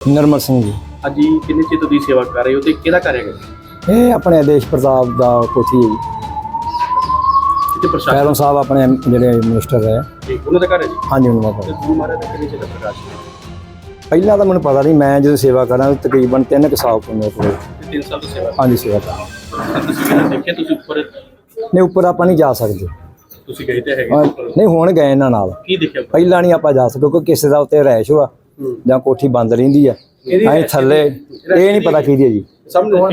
Normal Singh ji. ਅੱਜ ਹੀ ਕਿੰਨੇ ਚਿਰ ਤੋਂ ਦੀ ਸੇਵਾ ਕਰ ਰਹੇ ਹੋ ਤੇ ਕਿਹਦਾ ਕਰੇਗਾ ਇਹ ਆਪਣੇ ਆਦੇਸ਼ ਪ੍ਰਤਾਪ ਦਾ ਕੋਠੀ ਹੈ ਜੀ। ਕਿਤੇ ਪ੍ਰਸ਼ਾਸਨ ਖੈਰੋਂ ਸਾਹਿਬ ਆਪਣੇ ਜਿਹੜੇ ਮਿਨਿਸਟਰ ਹੈ। ਤੇ ਉਹਨਾਂ ਦਾ ਘਰ ਹੈ ਜੀ? ਹਾਂਜੀ ਉਹਨਾਂ ਦਾ ਤੇ ਘਰ। ਗੁਰੂ ਮਹਾਰਾਜ ਦਾ ਕਿੰਨੇ ਚਿਰ ਦਾ ਪ੍ਰਕਾਸ਼ ਹੈ? ਪਹਿਲਾਂ ਤਾਂ ਮੈਨੂੰ ਪਤਾ ਨਹੀਂ ਮੈਂ ਜਦੋਂ ਸੇਵਾ ਕਰਾਂ ਤਕਰੀਬਨ 3 ਕੁ ਸਾਲ ਤੋਂ ਮੇਰੇ ਕੋਲ। ਤੇ 3 ਸਾਲ ਤੋਂ ਸੇਵਾ ਹਾਂਜੀ ਸੇਵਾ ਕਰਾਂ। ਕਰ ਤੁਸੀਂ ਕਿਹੜਾ ਦੇਖਿਆ? ਤੁਸੀਂ ਉੱਪਰ ਨਹੀਂ ਉੱਪਰ ਆਪਾਂ ਨਹੀਂ ਜਾ ਸਕਦੇ। ਤੁਸੀਂ ਗਏ ਤੇ ਹੈਗੇ ਹਾਂ, ਉੱਪਰ। ਨਹੀਂ ਹੁਣ ਗਏ ਇਹਨਾਂ ਨਾਲ। ਕੀ ਦੇਖਿਆ ਉੱਪਰ? ਪਹਿਲਾਂ ਨਹੀਂ ਆਪਾਂ ਜਾ ਸਕਦੇ ਕਿਉਂਕਿ ਕਿਸੇ ਦਾ ਉੱਤੇ ਰੈਸ਼ ਹੋਆ ਹੂੰ। ਜਾਂ ਕੋਠੀ ਬੰਦ ਰਹਿੰਦੀ ਆ। ਅਸੀਂ ਰਹਿਸ਼ ਥੱਲੇ ਇਹ ਨਹੀਂ ਪਤਾ ਕਿਹਦੀ ਹੈ ਜੀ।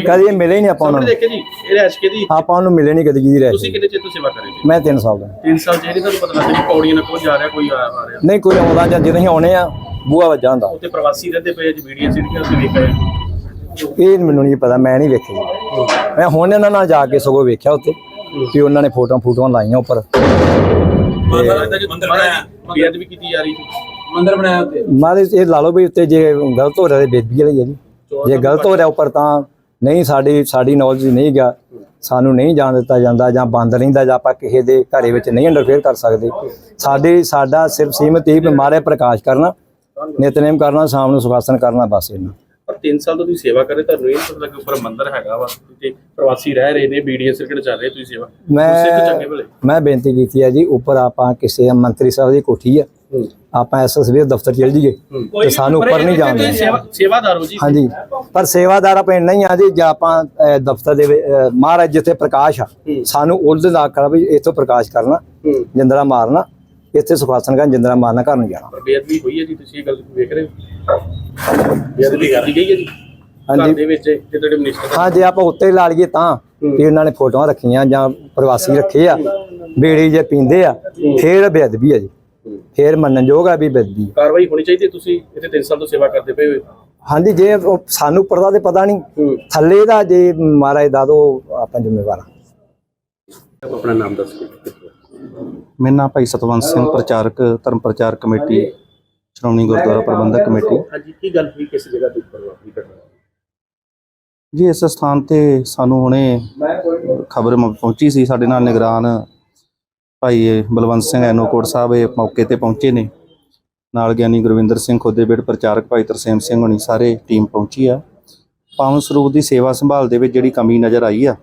ਕਦੀ ਇਹ ਮਿਲੇ ਹੀ ਨਹੀਂ ਆਪਾਂ ਉਹਨਾਂ ਨੂੰ। ਦੇਖਿਆ ਜੀ ਇਹ ਰੈਸ਼ ਕਿਹਦੀ ਆਪਾਂ ਉਹਨੂੰ ਮਿਲੇ ਨਹੀਂ ਕਦੀ ਜਿਹਦੀ ਰੈਸ਼ ਤੁਸੀਂ ਕਿੰਨੇ ਚਿਰ ਤੋਂ ਸੇਵਾ ਕਰ ਰਹੇ ਜੀ? ਮੈਂ 3 ਸਾਲ ਦਾ। 3 ਸਾਲ ਜਿਹੜੀ ਤੁਹਾਨੂੰ ਪਤਾ ਲੱਗਦਾ ਕਿ ਪੌੜੀਆਂ ਨਾਲ ਕੋਈ ਜਾ ਰਿਹਾ ਕੋਈ ਆ ਰਿਹਾ। ਨਹੀਂ ਕੋਈ ਆਉਂਦਾ ਜਾਂ ਜਦੋਂ ਅਸੀਂ ਆਉਣੇ ਆ ਬੂਆ ਵੱਜਾ ਹੁੰਦਾ। ਉੱਥੇ ਪ੍ਰਵਾਸੀ ਰਹਿੰਦੇ ਪਏ ਜੀ ਵੀਡੀਓ ਸਿੱਧੀਆਂ ਤੁਸੀਂ ਵੇਖ ਰਹੇ ਇਹ ਮੈਨੂੰ ਨਹੀਂ ਪਤਾ ਮੈਂ ਨਹੀਂ ਵੇਖਿਆ ਜੀ। ਮੈਂ ਹੁਣ ਇਹਨਾਂ ਨਾਲ ਜਾ ਕੇ ਸਗੋਂ ਵੇਖਿਆ ਉੱਤੇ ਕਿ ਉਹਨਾਂ ਨੇ ਫੋਟੋਆਂ ਫੋਟੋਆਂ ਲਾਈਆਂ ਉੱਪਰ। ਮੰਦਰ ਬਣਾਇਆ। ਬੇਅਦਬੀ ਕੀਤੀ ਜਾ ਰਹੀ ਸੀ। ਮੰਦਰ ਬਣਾਇਆ ਉੱਤੇ ਮਾਰੇ ਇਹ ਲਾ ਲਓ ਵੀ ਉੱਤੇ ਜੇ ਗਲਤ ਹੋ ਰਿਹਾ ਤੇ ਬੇਦਬੀ ਵਾਲੀ ਹੈ ਜੀ। ਜੇ ਗਲਤ ਹੋ ਰਿਹਾ ਉੱਪਰ ਤਾਂ ਨਹੀਂ ਸਾਡੀ ਸਾਡੀ ਨੌਲੇਜ ਨਹੀਂ ਗਿਆ ਸਾਨੂੰ ਨਹੀਂ ਜਾਣ ਦਿੱਤਾ ਜਾਂਦਾ ਜਾਂ ਬੰਦ ਰਹਿੰਦਾ ਜਾਂ ਆਪਾਂ ਕਿਸੇ ਦੇ ਘਰੇ ਵਿੱਚ ਨਹੀਂ ਇੰਟਰਫੇਅਰ ਕਰ ਸਕਦੇ। ਸਾਡੇ ਸਾਡਾ ਸਿਰਫ ਸੀਮਤ ਹੀ ਮਾਰੇ ਪ੍ਰਕਾਸ਼ ਕਰਨਾ ਨਿਤਨੇਮ ਕਰਨਾ ਸ਼ਾਮ ਨੂੰ ਸੁਖਾਸਨ ਕਰਨਾ ਬਸ ਇਹਨਾਂ ਪਰ 3 ਸਾਲ ਤੋਂ ਤੁਸੀਂ ਸੇਵਾ ਕਰ ਰਹੇ ਤੁਹਾਨੂੰ ਇਹ ਪਤਾ ਕਿ ਉੱਪਰ ਮੰਦਰ ਹੈਗਾ ਵਾ ਤੇ ਪ੍ਰਵਾਸੀ ਰਹਿ ਰਹੇ ਨੇ ਬੀਡੀਐ ਸਰਕਟ ਚੱਲ ਰਹੀ ਤੁਸੀਂ ਸੇਵਾ। ਮੈਂ ਚੰਗੇ ਭਲੇ। ਮੈਂ ਬੇਨਤੀ ਕੀਤੀ ਹੈ ਜੀ ਉੱਪਰ ਆਪਾਂ ਕਿਸੇ ਮੰਤਰੀ ਸਾਹਿਬ ਦੀ ਕੋਠੀ ਆ ਆਪਾਂ ਐਸਐਸਬੀ ਦਫ਼ਤਰ ਚਲ ਜੀਏ ਤੇ ਸਾਨੂੰ ਉੱਪਰ ਨਹੀਂ ਜਾਣ ਤੁਸੀਂ ਦੇਣਾ। ਸੇਵਾ ਸੇਵਾਦਾਰ ਹੋ ਜੀ। ਹਾਂਜੀ ਪਰ ਸੇਵਾਦਾਰ ਆਪਾਂ ਨਹੀਂ ਆ ਜੀ ਜੇ ਆਪਾਂ ਦਫ਼ਤਰ ਦੇ ਮਹਾਰਾਜ ਜਿੱਥੇ ਪ੍ਰਕਾਸ਼ ਆ ਸਾਨੂੰ ਉਹਦੇ ਨਾਲ ਕਰਾ ਵੀ ਇੱਥੋਂ ਪ੍ਰਕਾਸ਼ ਕਰਨਾ ਹੂੰ। ਜਿੰਦਰਾ ਮਾਰਨਾ ਇੱਥੇ ਸੁਖਾਸਨ ਕਰਨ ਜਿੰਦਰਾ ਮਾਰਨਾ ਘਰ ਨੂੰ ਜਾਣਾ। ਪਰ ਬੇਅਦਬੀ ਹੋਈ ਹੈ ਜੀ ਤੁਸੀਂ ਇਹ ਗੱਲ ਵੇਖ ਰਹੇ ਹੋ? ਬੇਅਦਬੀ ਕੀਤੀ ਗਈ ਹੈ ਜੀ? ਹਾਂਜੀ। ਘਰ ਦੇ ਵਿੱਚ ਜੇ ਤੁਹਾਡੇ ਮਿਨਿਸਟਰ ਹਾਂ ਜੇ ਆਪਾਂ ਉੱਤੇ ਲਾ ਲਈਏ ਤਾਂ ਕਿ ਉਹਨਾਂ ਨੇ ਫੋਟੋਆਂ ਰੱਖੀਆਂ ਜਾਂ ਪ੍ਰਵਾਸੀ ਰੱਖੇ ਆ ਬੇੜੀ ਜੇ ਪੀਂਦੇ ਆ ਫੇਰ ਬੇਅਦਬੀ ਆ ਜੀ। ਫੇਰ ਮੰਨਣਯੋਗ ਆ ਵੀ ਆ। ਕਾਰਵਾਈ ਹੋਣੀ ਚਾਹੀਦੀ ਹੈ, ਤੁਸੀਂ? ਇੱਥੇ 3 ਸਾਲ ਤੋਂ ਸੇਵਾ ਕਰਦੇ ਪਏ ਹੋ ਹਾਂਜੀ ਜੇ ਉਹ ਸਾਨੂੰ ਪਰਦਾ ਤੇ ਪਤਾ ਨਹੀਂ। ਹੂੰ। ਥੱਲੇ ਦਾ ਜੇ ਮਹਾਰਾਜ ਦਾ ਦੋ ਆਪਾਂ ਜ਼ਿੰਮੇਵਾਰ ਹਾਂ ਆਪਣਾ ਨਾਮ ਦੱਸ ਕੇ ਮੇਰਾ ਨਾਮ ਭਾਈ ਸਤਵੰਤ ਸਿੰਘ ਪ੍ਰਚਾਰਕ ਧਰਮ ਪ੍ਰਚਾਰ ਕਮੇਟੀ ਸ਼੍ਰੋਮਣੀ ਗੁਰਦੁਆਰਾ ਪ੍ਰਬੰਧਕ ਕਮੇਟੀ। ਹਾਂਜੀ ਕੀ ਗੱਲ ਹੋਈ? ਕਿਸ ਜਗ੍ਹਾ ਤੇ ਉੱਪਰ ਵਾਪਰੀ ਘਟਨਾ ਜੀ ਇਸ ਸਥਾਨ ਤੇ ਸਾਨੂੰ ਹੁਣੇ ਖਬਰ ਪਹੁੰਚੀ ਸੀ ਸਾਡੇ ਨਾਲ ਨਿਗਰਾਨ ਭਾਈ ਬਲਵੰਤ ਸਿੰਘ ਐਨੋਕੋਟ ਸਾਹਿਬ ਇਹ ਮੌਕੇ ਤੇ ਪਹੁੰਚੇ ਨੇ। ਨਾਲ ਗਿਆਨੀ ਗੁਰਵਿੰਦਰ ਸਿੰਘ ਖੋਦੇਬੇੜ ਪ੍ਰਚਾਰਕ ਭਾਈ ਤਰਸੇਮ ਸਿੰਘ ਹੁਣੀ ਸਾਰੇ ਟੀਮ ਪਹੁੰਚੀ ਆ। ਪਾਵਨ ਸਰੂਪ ਦੀ ਸੇਵਾ ਸੰਭਾਲ ਦੇ ਵਿੱਚ ਜਿਹੜੀ ਕਮੀ ਨਜ਼ਰ ਆਈ ਆ।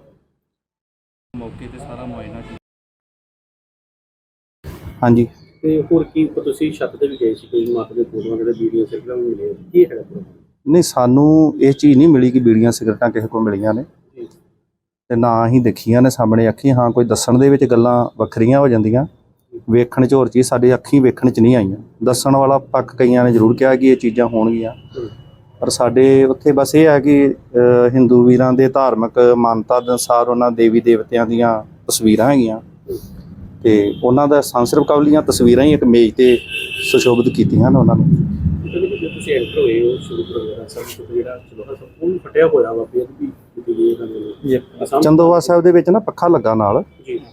ਮੌਕੇ ਤੇ ਸਾਰਾ ਮੁਆਇਨਾ ਹਾਂਜੀ। ਤੇ ਹੋਰ ਕੀ ਤੁਸੀਂ ਛੱਤ ਤੇ ਵੀ ਗਏ ਸੀ ਕੋਈ ਮਾਤਾ ਦੇ ਫੋਟੋਆਂ ਕਿਤੇ ਵੀਡੀਓ ਵੀ ਮਿਲੇ ਕੀ ਹੈਗਾ ਨਹੀਂ ਸਾਨੂੰ ਇਹ ਚੀਜ਼ ਨਹੀਂ ਮਿਲੀ ਕਿ ਬੀੜੀਆਂ ਸਿਗਰਟਾਂ ਕਿਸੇ ਕੋਲ ਮਿਲੀਆਂ ਨੇ। ਤੇ ਨਾ ਹੀ ਦੇਖੀਆਂ ਨੇ ਸਾਹਮਣੇ ਅੱਖੀ। ਹਾਂ, ਕੋਈ ਦੱਸਣ ਦੇ ਵਿੱਚ ਗੱਲਾਂ ਵੱਖਰੀਆਂ ਹੋ ਜਾਂਦੀਆਂ। ਵੇਖਣ 'ਚ ਹੋਰ ਚੀਜ਼, ਸਾਡੇ ਅੱਖੀਂ ਵੇਖਣ 'ਚ ਨਹੀਂ ਆਈਆਂ। ਦੱਸਣ ਵਾਲਾ ਪੱਕ ਕਈਆਂ ਨੇ ਜ਼ਰੂਰ ਕਿਹਾ ਕਿ ਇਹ ਚੀਜ਼ਾਂ ਹੋਣਗੀਆਂ। ਪਰ ਸਾਡੇ ਉੱਥੇ ਬਸ ਇਹ ਹੈ ਕਿ ਹਿੰਦੂ ਵੀਰਾਂ ਦੇ ਧਾਰਮਿਕ ਮਾਨਤਾ ਦੇ ਅਨੁਸਾਰ ਉਹਨਾਂ ਦੇਵੀ ਦੇਵਤਿਆਂ ਦੀਆਂ ਤਸਵੀਰਾਂ ਹੈਗੀਆਂ। ਤੇ ਉਹਨਾਂ ਦਾ ਸੰਸਰਵ ਕਵਲੀਆਂ ਤਸਵੀਰਾਂ ਹੀ ਇੱਕ ਮੇਜ਼ ਤੇ ਸੁਸ਼ੋਭਿਤ ਕੀਤੀਆਂ ਨੇ ਉਹਨਾਂ ਨੂੰ। ਤੁਸੀਂ ਐਂਟਰ ਹੋਏ ਹੋ ਸ਼ੁਰੂ ਪ੍ਰੋਗਰਾਮ ਸਭ ਤੋਂ ਜਿਹੜਾ ਚਲੋ ਸਭ ਫਟਿਆ ਹੋਇਆ ਵਾ ਬੇਅਦਬੀ ਕੀਤੀ ਚੰਦੋਵਾ ਸਾਹਿਬ ਦੇ ਵਿੱਚ ਨਾ ਪੱਖਾ ਲੱਗਾ ਨਾਲ।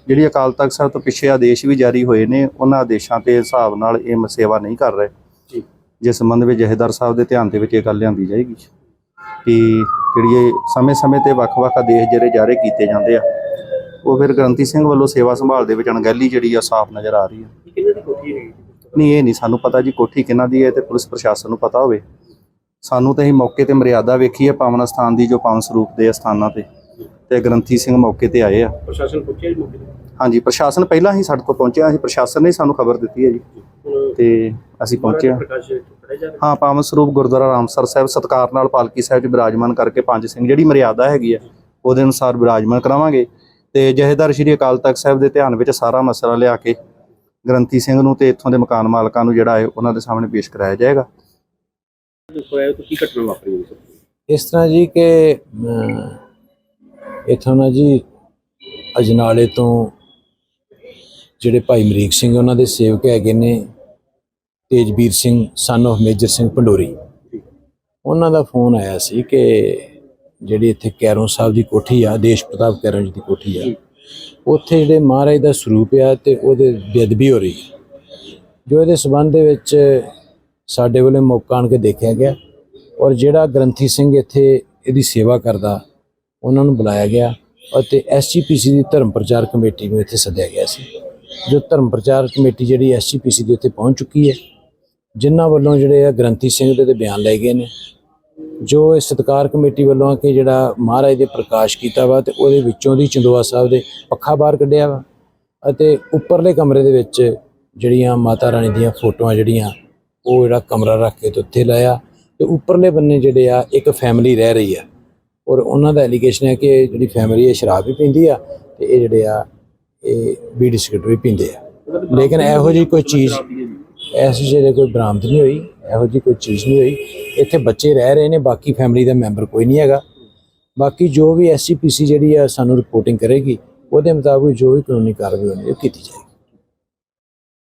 ਜਿਹੜੀ ਅਕਾਲ ਤਖਤ ਸਾਹਿਬ ਤੋਂ ਪਿੱਛੇ ਆਦੇਸ਼ ਵੀ ਜਾਰੀ ਹੋਏ ਨੇ ਉਹਨਾਂ ਆਦੇਸ਼ਾਂ ਤੇ ਹਿਸਾਬ ਨਾਲ ਇਹ ਮ- ਸੇਵਾ ਨਹੀਂ ਕਰ ਰਹੇ। ਜੀ। ਜਿਸ ਸੰਬੰਧ ਵਿੱਚ ਜਹੇਦਾਰ ਸਾਹਿਬ ਦੇ ਧਿਆਨ ਦੇ ਵਿੱਚ ਇਹ ਗੱਲ ਲਿਆਂਦੀ ਜਾਏਗੀ। ਕਿ ਜਿਹੜੀ ਇਹ ਸਮੇਂ-ਸਮੇਂ ਤੇ ਵੱਖ-ਵੱਖ ਆਦੇਸ਼ ਜਿਹੜੇ ਜਾਰੀ ਕੀਤੇ ਜਾਂਦੇ ਆ ਉਹ ਫਿਰ ਗ੍ਰੰਥੀ ਸਿੰਘ ਵੱਲੋਂ ਸੇਵਾ ਸੰਭਾਲ ਦੇ ਵਿੱਚ ਅਣਗਹਿਲੀ ਜਿਹੜੀ ਆ ਸਾਫ਼ ਨਜ਼ਰ ਆ ਰਹੀ ਆ। ਇਹ ਕਿੰਨੇ ਦੀ ਕੋਠੀ ਹੈਗੀ ਨਹੀਂ ਇਹ ਨਹੀਂ ਸਾਨੂੰ ਪਤਾ ਜੀ ਕੋਠੀ ਕਿਹਨਾਂ ਦੀ ਹੈ ਤੇ ਪੁਲਿਸ ਪ੍ਰਸ਼ਾਸਨ ਨੂੰ ਪਤਾ ਹੋਵੇ। ਸਾਨੂੰ ਤਾਂ ਅਸੀਂ ਮੌਕੇ ਤੇ ਮਰਿਆਦਾ ਵੇਖੀ ਹੈ ਪਾਵਨ ਸਥਾਨ ਦੀ ਜੋ ਪਾਵਨ ਸਰੂਪ ਦੇ ਸਥਾਨਾਂ ਤੇ। ਤੇ ਗ੍ਰੰਥੀ ਸਿੰਘ ਮੌਕੇ ਤੇ ਆਏ ਆ। ਪ੍ਰਸ਼ਾਸਨ ਪੁੱਛਿਆ ਜੀ ਮੌਕੇ ਤੇ? ਹਾਂਜੀ ਪ੍ਰਸ਼ਾਸਨ ਪਹਿਲਾਂ ਹੀ ਸਾਡੇ ਤੋਂ ਪਹੁੰਚਿਆ। ਸੀ ਪ੍ਰਸ਼ਾਸਨ ਨੇ ਸਾਨੂੰ ਖਬਰ ਦਿੱਤੀ ਹੈ ਜੀ। ਤੇ ਅਸੀਂ ਪਹੁੰਚੇ ਹਾਂ? ਪਾਵਨ ਸਰੂਪ ਗੁਰਦੁਆਰਾ ਰਾਮਸਰ ਸਾਹਿਬ ਸਤਕਾਰ ਨਾਲ ਪਾਲਕੀ ਸਾਹਿਬ 'ਚ ਬਿਰਾਜਮਾਨ ਕਰਕੇ ਪੰਜ ਸਿੰਘ ਜਿਹੜੀ ਮਰਿਆਦਾ ਹੈਗੀ ਹੈ ਉਹਦੇ ਅਨੁਸਾਰ ਬਿਰਾਜਮਾਨ ਕਰਾਵਾਂਗੇ। ਤੇ ਜਹੇਦਾਰ ਸ਼੍ਰੀ ਅਕਾਲ ਤਖਤ ਸਾਹਿਬ ਦੇ ਧਿਆਨ ਵਿੱਚ ਸਾਰਾ ਮਸਲਾ ਲਿਆ ਕੇ ਗ੍ਰੰਥੀ ਸਿੰਘ ਨੂੰ ਤੇ ਇੱਥੋਂ ਦੇ ਮਕਾਨ ਮਾਲਕਾਂ ਨੂੰ ਜਿਹੜਾ ਹੈ ਉਹਨਾਂ ਦੇ ਸਾਹਮਣੇ ਪੇਸ਼ ਕਰਾਇਆ ਜਾਏਗਾ। ਘਟਨਾ ਵਾਪਰੀ ਹੋਈ ਸਰ? ਇਸ ਤਰ੍ਹਾਂ ਜੀ ਕਿ ਇੱਥੋਂ ਨਾ ਜੀ ਅਜਨਾਲੇ ਤੋਂ ਜਿਹੜੇ ਭਾਈ ਮਰੀਕ ਸਿੰਘ ਉਹਨਾਂ ਦੇ ਸੇਵਕ ਹੈਗੇ ਨੇ Tejveer Singh son of major Singh Pandori. ਉਹਨਾਂ ਦਾ ਫੋਨ ਆਇਆ ਸੀ ਕਿ ਜਿਹੜੀ ਇੱਥੇ ਕੈਰੋਂ ਸਾਹਿਬ ਦੀ ਕੋਠੀ ਆ ਦੇਸ਼ ਪ੍ਰਤਾਪ ਕੈਰੋਂ ਜੀ ਦੀ ਕੋਠੀ ਆ ਉੱਥੇ ਜਿਹੜੇ ਮਹਾਰਾਜ ਦਾ ਸਰੂਪ ਆ ਤੇ ਉਹਦੇ ਬੇਅਦਬੀ ਹੋ ਰਹੀ ਹੈ। ਜੋ ਇਹਦੇ ਸਬੰਧ ਦੇ ਵਿੱਚ ਸਾਡੇ ਵੱਲੋਂ ਮੌਕਾ ਆਣ ਕੇ ਦੇਖਿਆ ਗਿਆ ਔਰ ਜਿਹੜਾ ਗ੍ਰੰਥੀ ਸਿੰਘ ਇੱਥੇ ਇਹਦੀ ਸੇਵਾ ਕਰਦਾ, ਉਹਨਾਂ ਨੂੰ ਬੁਲਾਇਆ ਗਿਆ ਅਤੇ ਐਸਜੀਪੀਸੀ ਦੀ ਧਰਮ ਪ੍ਰਚਾਰ ਕਮੇਟੀ ਨੂੰ ਇੱਥੇ ਸੱਦਿਆ ਗਿਆ ਸੀ। ਜੋ ਧਰਮ ਪ੍ਰਚਾਰ ਕਮੇਟੀ ਜਿਹੜੀ ਐਸਜੀਪੀਸੀ ਦੇ ਉੱਤੇ ਪਹੁੰਚ ਚੁੱਕੀ ਹੈ, ਜਿਨ੍ਹਾਂ ਵੱਲੋਂ ਜਿਹੜੇ ਆ ਗ੍ਰੰਥੀ ਸਿੰਘ ਦੇ ਤੇ ਬਿਆਨ ਲਏ ਗਏ ਨੇ, ਜੋ ਇਹ ਸਤਕਾਰ ਕਮੇਟੀ ਵੱਲੋਂ ਆ ਕਿ ਜਿਹੜਾ ਮਹਾਰਾਜ ਦੇ ਪ੍ਰਕਾਸ਼ ਕੀਤਾ ਵਾ ਤੇ ਉਹਦੇ ਵਿੱਚੋਂ ਦੀ ਚੰਦੋਆ ਸਾਹਿਬ ਦੇ ਪੱਖਾ ਬਾਹਰ ਕੱਢਿਆ ਵਾ ਅਤੇ ਉੱਪਰਲੇ ਕਮਰੇ ਦੇ ਵਿੱਚ ਜਿਹੜੀਆਂ ਮਾਤਾ ਰਾਣੀ ਦੀਆਂ ਫੋਟੋਆਂ ਜਿਹੜੀਆਂ ਉਹ ਜਿਹੜਾ ਕਮਰਾ ਰੱਖ ਕੇ ਤੇ ਉੱਥੇ ਲਾਇਆ ਤੇ ਉੱਪਰਲੇ ਬੰਨੇ ਜਿਹੜੇ ਆ, ਇੱਕ ਫੈਮਿਲੀ ਰਹਿ ਰਹੀ ਆ। ਔਰ ਉਹਨਾਂ ਦਾ ਐਲੀਗੇਸ਼ਨ ਹੈ ਕਿ ਜਿਹੜੀ ਫੈਮਿਲੀ ਹੈ, ਸ਼ਰਾਬ ਵੀ ਪੀਂਦੀ ਆ ਤੇ ਇਹ ਜਿਹੜੇ ਆ, ਇਹ ਬੀੜੀ ਸਿਗਰਟ ਵੀ ਪੀਂਦੇ ਆ। ਲੇਕਿਨ ਇਹੋ ਜਿਹੀ ਕੋਈ ਚੀਜ਼ ਐਸੀ ਜਿਹੜੇ ਕੋਈ ਬਰਾਮਦ ਨਹੀਂ ਹੋਈ, ਇਹੋ ਜਿਹੀ ਕੋਈ ਚੀਜ਼ ਨਹੀਂ ਹੋਈ। ਇੱਥੇ ਬੱਚੇ ਰਹਿ ਰਹੇ ਨੇ, ਬਾਕੀ ਫੈਮਿਲੀ ਦਾ ਮੈਂਬਰ ਕੋਈ ਨਹੀਂ ਹੈਗਾ। ਬਾਕੀ ਜੋ ਵੀ ਐਸਜੀਪੀਸੀ ਜਿਹੜੀ ਆ ਸਾਨੂੰ ਰਿਪੋਰਟਿੰਗ ਕਰੇਗੀ, ਉਹਦੇ ਮੁਤਾਬਕ ਜੋ ਵੀ ਕਾਨੂੰਨੀ ਕਾਰਵਾਈ ਹੋਣੀ ਉਹ ਕੀਤੀ ਜਾਏਗੀ।